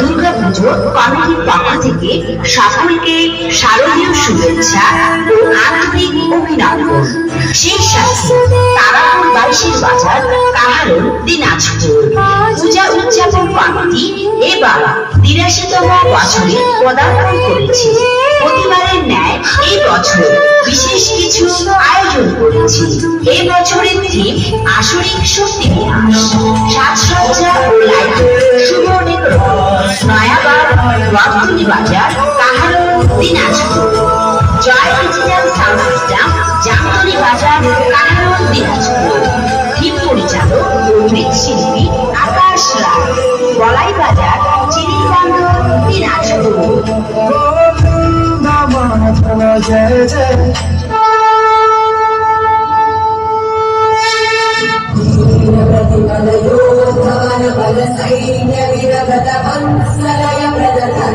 দুর্গাপুজো কমিটির পক্ষ থেকে সকলকে শারদীয় শুভেচ্ছা ও আন্তরিক অভিনন্দন। সেই সাথে তারাপুর বাইশের বাজার কাহারন দিনাজপুর। পূজা উদযাপন কমিটি এবার তিরাশিতম বছরে পদার্পণ করেছে। প্রতিবারের ন্যায় এই বছর বিশেষ কিছু আয়োজন করেছি। এই বছরের থিম আসরিক শক্তি বিনাশ সাজসজ্জা Dinajpur Joy digital sound system Jamtali বাজার কাহারো দিনাজপুর থিম পরিচালক ও মৃৎশিল্পী আকাশ রায় গলাই বাজার চিরিবান্ধ দিনাজপুর জয় জয় నాయక శ్రేష్ఠ నాయక దేవ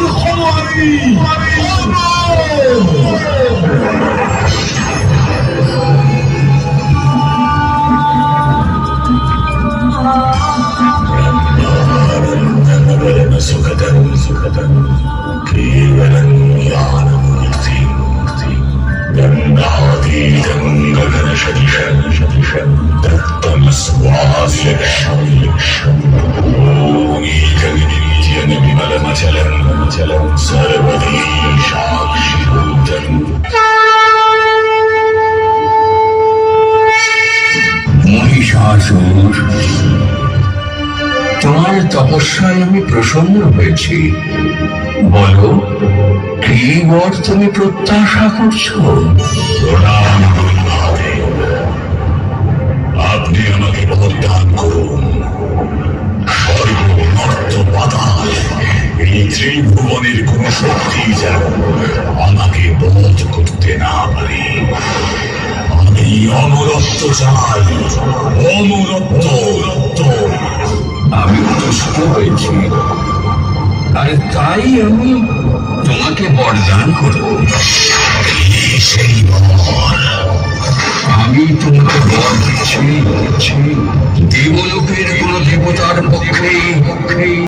الحماري سكتا سكتا كي ولن يعلم يقتي دم عديدا غنشتشا تلتمس عافيه विमलमचलं चलं सर्वदी साक्षिभूतम् মহিষাসুর তোমার তপস্যায় আমি প্রসন্ন হয়েছি বলো কি বর তুমি প্রত্যাশা করছো প্রণাম এই ত্রিভুবনের কোন শক্তি যেন আমাকে বোধ করতে না পারে। আমি অমরত্ব চাই, অমরত্ব। আমি তুষ্ট হয়েছি। আর তাই আমি তোমাকে বরদান করব। সেই বর। আমি তোমাকে বর দিচ্ছি। দেবলোকের কোন দেবতার পক্ষে